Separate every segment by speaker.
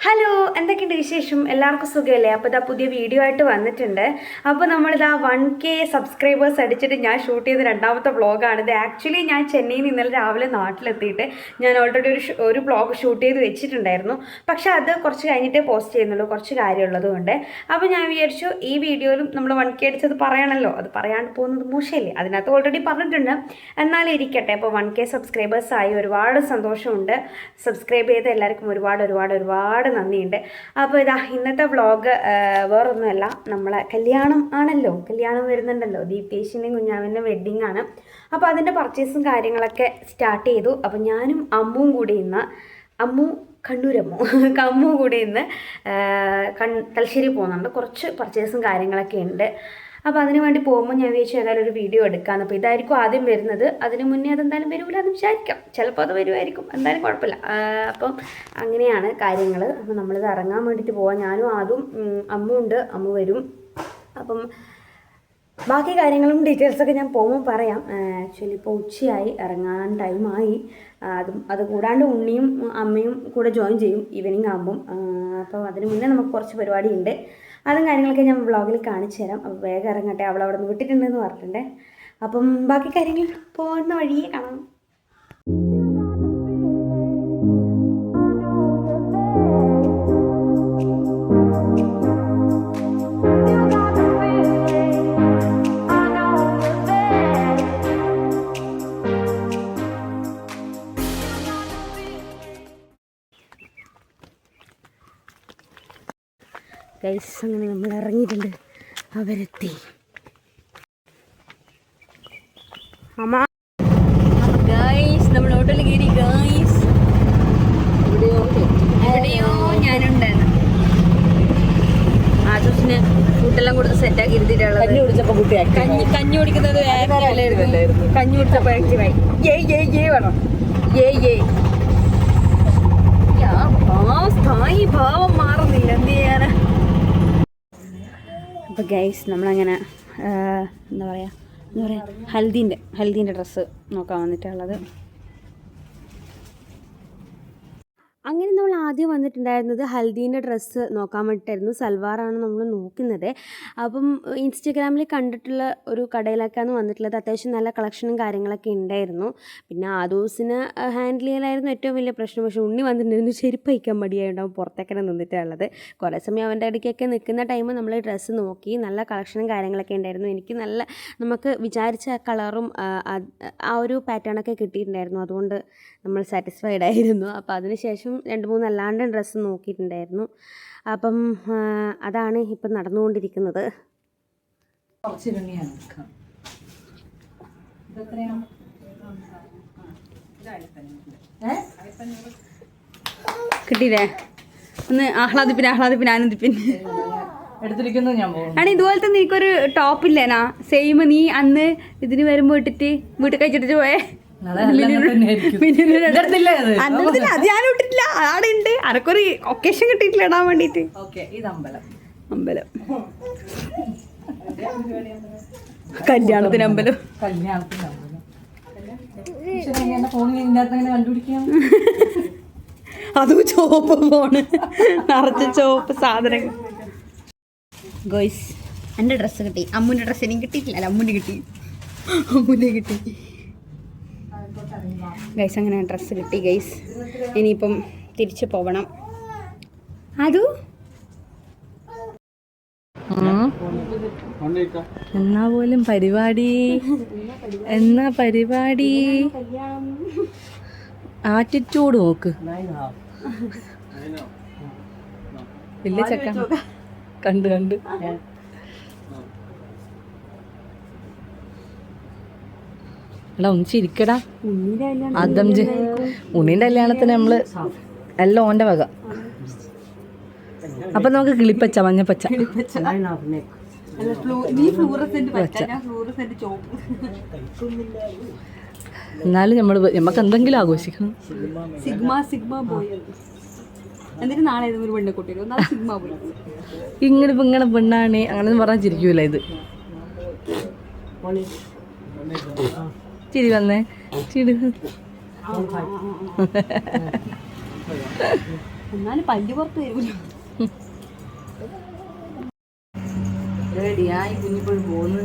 Speaker 1: Hello എന്തൊക്കെയുണ്ട് വിശേഷം? എല്ലാവർക്കും സുഖമല്ലേ? അപ്പോൾ ഇതാ പുതിയ വീഡിയോ ആയിട്ട് വന്നിട്ടുണ്ട്. അപ്പോൾ നമ്മളിതാ വൺ കെ സബ്സ്ക്രൈബേഴ്സ് അടിച്ചിട്ട് ഞാൻ ഷൂട്ട് ചെയ്ത രണ്ടാമത്തെ വ്ളോഗാണ്. ഇത് ആക്ച്വലി ഞാൻ ചെന്നൈയിൽ നിന്ന് ഇന്നലെ രാവിലെ നാട്ടിലെത്തിയിട്ട് ഞാൻ ഓൾറെഡി ഒരു ഒരു വ്ളോഗ് ഷൂട്ട് ചെയ്ത് വെച്ചിട്ടുണ്ടായിരുന്നു. പക്ഷേ അത് കുറച്ച് കഴിഞ്ഞിട്ടേ പോസ്റ്റ് ചെയ്യുന്നുള്ളൂ. കുറച്ച് കാര്യമുള്ളത് കൊണ്ട്. അപ്പോൾ ഞാൻ വിചാരിച്ചു ഈ വീഡിയോയിലും നമ്മൾ വൺ കെ അടിച്ചത് പറയണമല്ലോ അത് പറയാണ്ട് പോകുന്നത് മോശമല്ലേ? അതിനകത്ത് ഓൾറെഡി പറഞ്ഞിട്ടുണ്ട്. എന്നാലും ഇരിക്കട്ടെ. അപ്പോൾ വൺ കെ സബ്സ്ക്രൈബേഴ്സായി ഒരുപാട് സന്തോഷമുണ്ട്. സബ്സ്ക്രൈബ് ചെയ്ത എല്ലാവർക്കും ഒരുപാട് ഒരുപാട് ഒരുപാട് നന്ദിയുണ്ട്. അപ്പോൾ ഇതാ ഇന്നത്തെ വ്ളോഗ് വേറൊന്നുമല്ല. നമ്മളെ കല്യാണം ആണല്ലോ. കല്യാണം വരുന്നുണ്ടല്ലോ. ദീപേഷിന്റെയും കുഞ്ഞാവിന്റെ വെഡ്ഡിങ് ആണ്. അപ്പോൾ അതിന്റെ പർച്ചേസും കാര്യങ്ങളൊക്കെ സ്റ്റാർട്ട് ചെയ്തു. അപ്പോൾ ഞാനും അമ്മുവും കൂടി ഇന്ന് അമ്മു കണ്ണൂരമ്മു അമ്മു കൂടി ഇന്ന് കൺ തലശ്ശേരി പോകുന്നുണ്ട്. കുറച്ച് പർച്ചേസും കാര്യങ്ങളൊക്കെ ഉണ്ട്. അപ്പോൾ അതിന് വേണ്ടി പോകുമ്പോൾ ഞാൻ വിചാരിച്ചു ഏതായാലും ഒരു വീഡിയോ എടുക്കാമെന്ന് അപ്പോൾ ഇതായിരിക്കും ആദ്യം വരുന്നത്. അതിന് മുന്നേ അതെന്തായാലും വരില്ല എന്ന് വിചാരിക്കാം. ചിലപ്പോൾ അത് വരുമായിരിക്കും എന്തായാലും കുഴപ്പമില്ല. അപ്പം അങ്ങനെയാണ് കാര്യങ്ങൾ അപ്പോൾ നമ്മളിത് ഇറങ്ങാൻ വേണ്ടിയിട്ട് പോവാം. ഞാനും ആദ്യം അമ്മുണ്ട് അമ്മ വരും. അപ്പം ബാക്കി കാര്യങ്ങളും ഡീറ്റെയിൽസൊക്കെ ഞാൻ പോകുമ്പോൾ പറയാം. ആക്ച്വലി ഇപ്പോൾ ഉച്ചയായി. ഇറങ്ങാൻ ടൈമായി അതും അത് കൂടാണ്ട് ഉണ്ണിയും അമ്മയും കൂടെ ജോയിൻ ചെയ്യും. ഈവനിങ് ആകുമ്പം അപ്പം അതിന് മുന്നേ നമുക്ക് കുറച്ച് പരിപാടി ഉണ്ട് അതും കാര്യങ്ങളൊക്കെ ഞാൻ വ്ളോഗിൽ കാണിച്ചു തരാം. അപ്പോൾ വേഗം ഇറങ്ങട്ടെ. അവൾ നിന്ന് വിട്ടിട്ടുണ്ടെന്ന് പറഞ്ഞിട്ടുണ്ടേ. അപ്പം ബാക്കി കാര്യങ്ങൾ പോകുന്ന വഴിയേ കാണാം. ഗൈസ് അങ്ങനെ നമ്മൾ ഇറങ്ങിയിട്ടുണ്ട്. അവരെത്തി. അമ്മ. ഗൈസ് നമ്മൾ ഓട്ടോയിൽ കയറി. ഗൈസ് എവിടെയോ? ഞാനുണ്ടായിരുന്നു ആശുസിന് ഫുഡെല്ലാം കൊടുത്ത് സെറ്റാക്കി ഇരുത്തിയിട്ടുള്ളത്.
Speaker 2: കഞ്ഞി കുടിച്ചപ്പോ കുട്ടിയാക്കി
Speaker 1: കഞ്ഞി കഞ്ഞി കുടിക്കുന്നത് കഞ്ഞി കുടിച്ചപ്പോൾ ആക്റ്റീവായി ജയ് ജയ് ജയ് വേണം. ജയ് ഏയ് യാ, പാവം സ്ഥായി ഭാവം മാറുന്നില്ല എന്ത് ചെയ്യാനാ അപ്പോൾ ഗൈസ് നമ്മളങ്ങനെ എന്താ പറയുക എന്താ പറയുക ഹൽദീന്റെ ഹൽദീന്റെ ഡ്രസ്സ് നോക്കാൻ വന്നിട്ടുള്ളത്. അങ്ങനെ നമ്മൾ ആദ്യം വന്നിട്ടുണ്ടായിരുന്നത് ഹൽദീന്റെ ഡ്രസ്സ് നോക്കാൻ വേണ്ടിയിട്ടായിരുന്നു. സൽവാറാണ് നമ്മൾ നോക്കുന്നത്. അപ്പം ഇൻസ്റ്റഗ്രാമിൽ കണ്ടിട്ടുള്ള ഒരു കടയിലൊക്കെയാണ് വന്നിട്ടുള്ളത്. അത്യാവശ്യം നല്ല കളക്ഷനും കാര്യങ്ങളൊക്കെ ഉണ്ടായിരുന്നു. പിന്നെ ആദോസിന് ഹാൻഡിൽ ചെയ്യലായിരുന്നു ഏറ്റവും വലിയ പ്രശ്നം. പക്ഷേ ഉണ്ണി വന്നിട്ടുണ്ടായിരുന്നു. ചെരുപ്പ് വയ്ക്കാൻ മടിയായിട്ടുണ്ടാവും പുറത്തേക്കാണ് നിന്നിട്ടുള്ളത്. കുറേ സമയം അവന്റെ ഇടയ്ക്കൊക്കെ നിൽക്കുന്ന ടൈം നമ്മൾ ഡ്രസ്സ് നോക്കി. നല്ല കളക്ഷനും കാര്യങ്ങളൊക്കെ ഉണ്ടായിരുന്നു. എനിക്ക് നല്ല നമുക്ക് വിചാരിച്ച കളറും ആ, ഒരു പാറ്റേണൊക്കെ കിട്ടിയിട്ടുണ്ടായിരുന്നു. അതുകൊണ്ട് നമ്മൾ സാറ്റിസ്ഫൈഡ് ആയിരുന്നു. അപ്പോൾ അതിനുശേഷം രണ്ട് മൂന്ന് അല്ലാണ്ട് ഡ്രസ്സ് നോക്കിയിട്ടുണ്ടായിരുന്നു. അപ്പം അതാണ് ഇപ്പം നടന്നുകൊണ്ടിരിക്കുന്നത്. കിട്ടിയില്ലേ? ഒന്ന് ആഹ്ലാദിപ്പിന് ആഹ്ലാദിപ്പിന് ആനന്ദിപ്പിന്
Speaker 2: എടുത്തിരിക്കുന്നു ഞാൻ
Speaker 1: ആണ് ഇതുപോലത്തെ നീക്കൊരു ടോപ്പില്ലേനാ സെയിം നീ അന്ന് ഇതിന് വരുമ്പോ ഇട്ടിട്ട് വീട്ടിൽ കഴിച്ചിട്ട് പോയേ?
Speaker 2: അത്?
Speaker 1: ഞാൻ ഇട്ടിട്ടില്ല ഉണ്ട്. അനക്കൊരു ഒക്കേഷൻ കിട്ടിയിട്ടില്ല ഇടാൻ വേണ്ടിട്ട്
Speaker 2: ഓക്കെ അമ്പലം.
Speaker 1: അമ്പലം. കല്യാണത്തിന് അമ്പലം. അതും ചോപ്പ് ഫോണ് നിറച്ച ചോപ്പ് സാധനങ്ങൾ ഗോയ്സ് എന്റെ ഡ്രസ്സ് കിട്ടി. അമ്മുന്റെ ഡ്രസ്സ് എനിക്ക് കിട്ടിയിട്ടില്ല. അല്ല അമ്മുന്റെ കിട്ടി. അമ്മുന്റെ കിട്ടി. ഗൈസ് അങ്ങനെ ഡ്രസ്സ് കിട്ടി ഗൈസ് ഇനിയിപ്പം തിരിച്ചു പോവണം. അതു?
Speaker 2: എന്നാ പോലും പരിപാടി. എന്നാ പരിപാടി? ആറ്റിറ്റ്യൂഡ് നോക്ക്. ഇല്ല ചക്ക. കണ്ട് കണ്ട്. എടാ ഒന്ന് ചിരിക്കടാ അതം ഉണ്ണീന്റെ കല്യാണത്തിന് നമ്മൾ എല്ലാം ഓന്റെ വക. അപ്പൊ നമുക്ക് കിളിപ്പച്ച മഞ്ഞപ്പച്ച. എന്നാലും നമ്മൾ നമുക്ക് എന്തെങ്കിലും ആഘോഷിക്കണം.
Speaker 1: സിഗ്മ സിഗ്മ ബോയ് എന്നിട്ട് നാളെ ഏതെങ്കിലും ഒരു പെണ്ണെ കൊണ്ടുവരും സിഗ്മ ബോയ്
Speaker 2: ഇങ്ങനെ ഇങ്ങനെ പെണ്ണാണ് അങ്ങനെ പറഞ്ഞാൽ ചിരിക്കൂല ഇത്. ചിരി വന്നേ. ചിരി
Speaker 1: എന്നാലും പല്ല് പുറത്ത് വരുമല്ലോ
Speaker 2: റെഡിയായി കുഞ്ഞിപ്പോൾ പോന്ന്.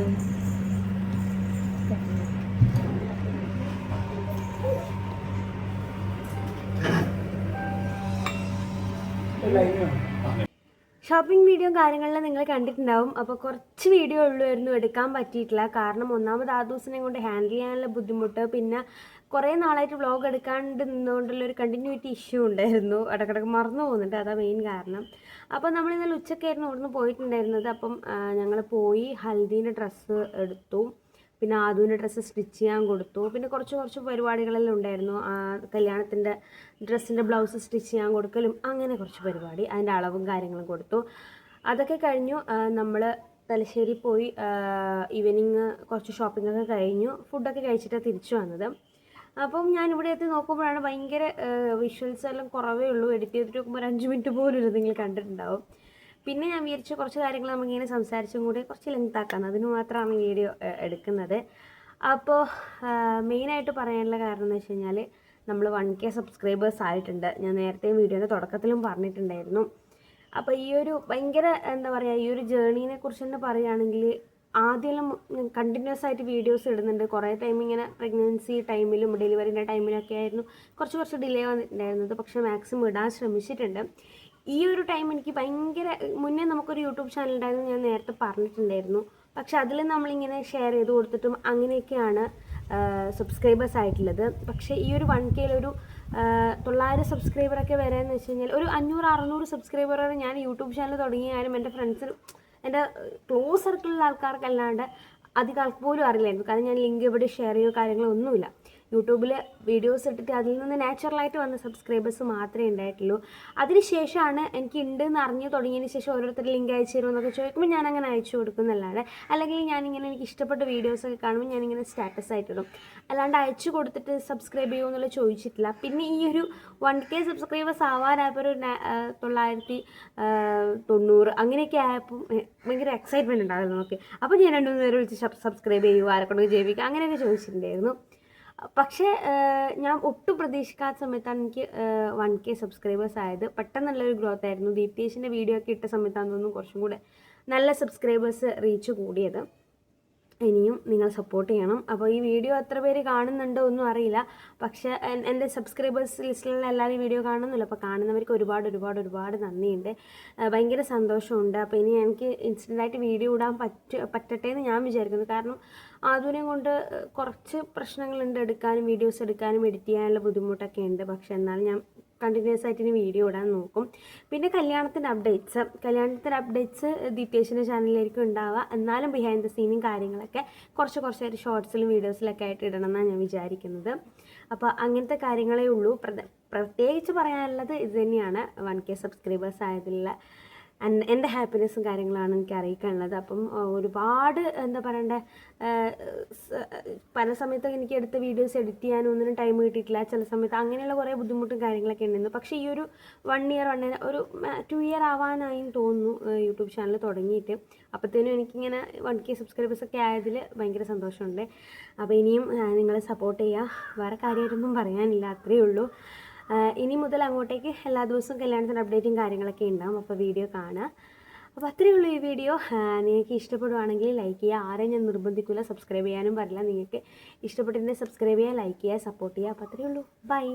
Speaker 1: ഷോപ്പിംഗ് വീഡിയോ കാര്യങ്ങളെല്ലാം നിങ്ങൾ കണ്ടിട്ടുണ്ടാവും. അപ്പോൾ കുറച്ച് വീഡിയോ ഉള്ളുമായിരുന്നു എടുക്കാൻ പറ്റിയിട്ടില്ല കാരണം ഒന്നാമത് ആ ദിവസം കൊണ്ട് ഹാൻഡിൽ ചെയ്യാനുള്ള ബുദ്ധിമുട്ട്. പിന്നെ കുറേ നാളായിട്ട് വ്ളോഗ് എടുക്കാണ്ട് നിന്നുകൊണ്ടുള്ള ഒരു കണ്ടിന്യൂറ്റി ഇഷ്യൂ ഉണ്ടായിരുന്നു. ഇടക്കിടക്ക് മറന്നു പോകുന്നുണ്ട്. അതാ മെയിൻ കാരണം. അപ്പോൾ നമ്മൾ ഇന്നലെ ഉച്ചക്കായിരുന്നു ഇവിടുന്ന് പോയിട്ടുണ്ടായിരുന്നത്. അപ്പം ഞങ്ങൾ പോയി ഹൽദീന്റെ ഡ്രസ്സ് എടുത്തു. പിന്നെ ആദുവിന്റെ ഡ്രസ്സ് സ്റ്റിച്ച് ചെയ്യാൻ കൊടുത്തു. പിന്നെ കുറച്ച് കുറച്ച് പരിപാടികളെല്ലാം ഉണ്ടായിരുന്നു. കല്യാണത്തിന്റെ ഡ്രസ്സിന്റെ ബ്ലൗസ് സ്റ്റിച്ച് ചെയ്യാൻ കൊടുക്കലും അങ്ങനെ കുറച്ച് പരിപാടി അതിന്റെ അളവും കാര്യങ്ങളും കൊടുത്തു. അതൊക്കെ കഴിഞ്ഞു. നമ്മൾ തലശ്ശേരി പോയി ഈവനിങ് കുറച്ച് ഷോപ്പിംഗ് ഒക്കെ കഴിഞ്ഞു. ഫുഡൊക്കെ കഴിച്ചിട്ടാണ് തിരിച്ചു വന്നത്. അപ്പം ഞാൻ ഇവിടെ എത്തി നോക്കുമ്പോഴാണ് ഭയങ്കര വിഷ്വൽസ് എല്ലാം കുറവേ ഉള്ളൂ. എഡിറ്റ് ചെയ്തിട്ട് നോക്കുമ്പോൾ ഒരു അഞ്ച് മിനിറ്റ് പോലും നിങ്ങൾ കണ്ടിട്ടുണ്ടാവും. പിന്നെ ഞാൻ വിചാരിച്ചു കുറച്ച് കാര്യങ്ങൾ നമുക്കിങ്ങനെ സംസാരിച്ചും കൂടി കുറച്ച് ലെങ്ത് ആക്കാം അതിന് മാത്രമാണ് വീഡിയോ എടുക്കുന്നത്. അപ്പോൾ മെയിനായിട്ട് പറയാനുള്ള കാരണം എന്ന് വെച്ച് കഴിഞ്ഞാൽ നമ്മൾ വൺ കെ സബ്സ്ക്രൈബേഴ്സ് ആയിട്ടുണ്ട്. ഞാൻ നേരത്തെ വീഡിയോയുടെ തുടക്കത്തിലും പറഞ്ഞിട്ടുണ്ടായിരുന്നു. അപ്പോൾ ഈ ഒരു ഭയങ്കര എന്താ പറയുക ഈ ഒരു ജേണീനെ കുറിച്ച് തന്നെ പറയുകയാണെങ്കിൽ ആദ്യം കണ്ടിന്യൂസ് ആയിട്ട് വീഡിയോസ് ഇടുന്നുണ്ട്. കുറേ ടൈം ഇങ്ങനെ പ്രഗ്നൻസി ടൈമിലും ഡെലിവറിന്റെ ടൈമിലൊക്കെ ആയിരുന്നു. കുറച്ച് കുറച്ച് ഡിലേ വന്നിട്ടുണ്ടായിരുന്നത്. പക്ഷേ മാക്സിമം ഇടാൻ ശ്രമിച്ചിട്ടുണ്ട്. ഈ ഒരു ടൈം എനിക്ക് ഭയങ്കര മുന്നേ നമുക്കൊരു യൂട്യൂബ് ചാനൽ ഉണ്ടായിരുന്നു ഞാൻ നേരത്തെ പറഞ്ഞിട്ടുണ്ടായിരുന്നു. പക്ഷെ അതിൽ നമ്മളിങ്ങനെ ഷെയർ ചെയ്ത് കൊടുത്തിട്ടും അങ്ങനെയൊക്കെയാണ് സബ്സ്ക്രൈബേഴ്സ് ആയിട്ടുള്ളത്. പക്ഷേ ഈ ഒരു വൺ കെയിലൊരു തൊള്ളായിരം സബ്സ്ക്രൈബറൊക്കെ വരാമെന്ന് വെച്ച് കഴിഞ്ഞാൽ ഒരു അഞ്ഞൂറ് അറുന്നൂറ് സബ്സ്ക്രൈബർ ഞാൻ യൂട്യൂബ് ചാനൽ തുടങ്ങിയാലും എന്റെ ഫ്രണ്ട്സ് എന്റെ ക്ലോസ് സർക്കിളിലുള്ള ആൾക്കാർക്കല്ലാണ്ട് അധികം ആൾക്ക് പോലും അറിയില്ലായിരുന്നു. കാരണം ഞാൻ ലിങ്ക് എവിടെ ഷെയർ ചെയ്യുകയോ കാര്യങ്ങളോ ഒന്നുമില്ല. യൂട്യൂബിൽ വീഡിയോസ് ഇട്ടിട്ട് അതിൽ നിന്ന് നാച്ചുറലായിട്ട് വന്ന സബ്സ്ക്രൈബേഴ്സ് മാത്രമേ ഉണ്ടായിട്ടുള്ളൂ. അതിനുശേഷമാണ് എനിക്ക് ഉണ്ട് എന്ന് അറിഞ്ഞു തുടങ്ങിയതിന് ശേഷം ഓരോരുത്തർ ലിങ്ക് അയച്ചു തരുമെന്നൊക്കെ ചോദിക്കുമ്പോൾ ഞാൻ അങ്ങനെ അയച്ചു കൊടുക്കുന്നല്ലാതെ അല്ലെങ്കിൽ ഞാനിങ്ങനെ എനിക്ക് ഇഷ്ടപ്പെട്ട വീഡിയോസൊക്കെ കാണുമ്പോൾ ഞാനിങ്ങനെ സ്റ്റാറ്റസ് ആയിട്ടിടും അല്ലാണ്ട് അയച്ചു കൊടുത്തിട്ട് സബ്സ്ക്രൈബ് ചെയ്യുമോ എന്നുള്ളത് ചോദിച്ചിട്ടില്ല. പിന്നെ ഈ ഒരു വൺ കെ സബ്സ്ക്രൈബേഴ്സ് ആവാനായപ്പോൾ ഒരു തൊള്ളായിരത്തി തൊണ്ണൂറ് അങ്ങനെയൊക്കെ ആയപ്പോൾ ഭയങ്കര എക്സൈറ്റ്മെന്റ് ഉണ്ടായിരുന്നു നമുക്ക്. അപ്പോൾ ഞാൻ രണ്ടു മൂന്ന് പേര് വിളിച്ച് സബ്സ്ക്രൈബ് ചെയ്യുക ആരെക്കൊണ്ട് ജൈവിക്കുക അങ്ങനെയൊക്കെ ചോദിച്ചിട്ടുണ്ടായിരുന്നു. പക്ഷേ ഞാൻ ഒട്ടും പ്രതീക്ഷിക്കാത്ത സമയത്താണ് എനിക്ക് വൺ കെ സബ്സ്ക്രൈബേഴ്സ് ആയത്. പെട്ടെന്നുള്ളൊരു ഗ്രോത്ത് ആയിരുന്നു. ദീപ്തേഷിന്റെ വീഡിയോ ഒക്കെ ഇട്ട സമയത്താണെന്ന് തോന്നുന്നു കുറച്ചും കൂടെ നല്ല സബ്സ്ക്രൈബേഴ്സ് റീച്ച് കൂടിയത്. ഇനിയും നിങ്ങൾ സപ്പോർട്ട് ചെയ്യണം. അപ്പോൾ ഈ വീഡിയോ എത്ര പേര് കാണുന്നുണ്ടോ ഒന്നും അറിയില്ല. പക്ഷേ എന്റെ സബ്സ്ക്രൈബേഴ്സ് ലിസ്റ്റിലുള്ള എല്ലാവരും വീഡിയോ കാണുന്നില്ല അപ്പോൾ കാണുന്നവർക്ക് ഒരുപാട് ഒരുപാട് ഒരുപാട് നന്ദിയുണ്ട്. ഭയങ്കര സന്തോഷമുണ്ട്. അപ്പോൾ ഇനി എനിക്ക് ഇൻസ്റ്റന്റായിട്ട് വീഡിയോ ഇടാൻ പറ്റ പറ്റട്ടെ എന്ന് ഞാൻ വിചാരിക്കുന്നു. കാരണം ആധുനികം കൊണ്ട് കുറച്ച് പ്രശ്നങ്ങളുണ്ട്. എടുക്കാനും വീഡിയോസ് എടുക്കാനും എഡിറ്റ് ചെയ്യാനുള്ള ബുദ്ധിമുട്ടൊക്കെ ഉണ്ട്. പക്ഷേ എന്നാലും ഞാൻ കണ്ടിന്യൂസ് ആയിട്ട് ഇനി വീഡിയോ ഇടാൻ നോക്കും. പിന്നെ കല്യാണത്തിന്റെ അപ്ഡേറ്റ്സ് കല്യാണത്തിന്റെ അപ്ഡേറ്റ്സ് ദീപേഷിന്റെ ചാനലിലായിരിക്കും ഉണ്ടാവുക. എന്നാലും ബിഹൈൻഡ് ദ സീനും കാര്യങ്ങളൊക്കെ കുറച്ച് കുറച്ചായിട്ട് ഷോർട്സിലും വീഡിയോസിലൊക്കെ ആയിട്ട് ഇടണം എന്നാണ് ഞാൻ വിചാരിക്കുന്നത്. അപ്പോൾ അങ്ങനത്തെ കാര്യങ്ങളേ ഉള്ളൂ. പ്രത്യേകിച്ച് പറയാനുള്ളത് ഇത് തന്നെയാണ്. വൺ കെ സബ്സ്ക്രൈബേഴ്സ് ആയതിലുള്ള എന്റെ ഹാപ്പിനെസ്സും കാര്യങ്ങളാണ് എനിക്ക് അറിയിക്കാനുള്ളത്. അപ്പം ഒരുപാട് എന്താ പറയണ്ടേ പല സമയത്തൊക്കെ എനിക്ക് എടുത്ത വീഡിയോസ് എഡിറ്റ് ചെയ്യാനും ഒന്നിനും ടൈം കിട്ടിയിട്ടില്ല. ചില സമയത്ത് അങ്ങനെയുള്ള കുറേ ബുദ്ധിമുട്ടും കാര്യങ്ങളൊക്കെ ഉണ്ടായിരുന്നു. പക്ഷേ ഈ ഒരു വൺ ഇയർ വൺ ഇയർ ഒരു ടു ഇയർ ആവാനായി തോന്നുന്നു യൂട്യൂബ് ചാനൽ തുടങ്ങിയിട്ട്. അപ്പോഴത്തേനും എനിക്കിങ്ങനെ വൺ കെ സബ്സ്ക്രൈബേഴ്സ് ഒക്കെ ആയതിൽ ഭയങ്കര സന്തോഷമുണ്ട്. അപ്പോൾ ഇനിയും നിങ്ങളെ സപ്പോർട്ട് ചെയ്യുക വേറെ കാര്യമായിട്ടൊന്നും പറയാനില്ല അത്രയേ ഉള്ളൂ. ഇനി മുതൽ അങ്ങോട്ടേക്ക് എല്ലാ ദിവസവും കല്യാണത്തിന്റെ അപ്ഡേറ്റും കാര്യങ്ങളൊക്കെ ഉണ്ടാവും. അപ്പോൾ വീഡിയോ കാണുക. അപ്പോൾ അത്രയേ ഉള്ളൂ ഈ വീഡിയോ നിങ്ങൾക്ക് ഇഷ്ടപ്പെടുവാണെങ്കിൽ ലൈക്ക് ചെയ്യുക. ആരെയും ഞാൻ നിർബന്ധിക്കില്ല സബ്സ്ക്രൈബ് ചെയ്യാനും പറയില്ല നിങ്ങൾക്ക് ഇഷ്ടപ്പെട്ടിട്ടുണ്ടെങ്കിൽ സബ്സ്ക്രൈബ് ചെയ്യുക ലൈക്ക് ചെയ്യുക സപ്പോർട്ട് ചെയ്യുക. അപ്പോൾ അത്രയേ ഉള്ളൂ. ബൈ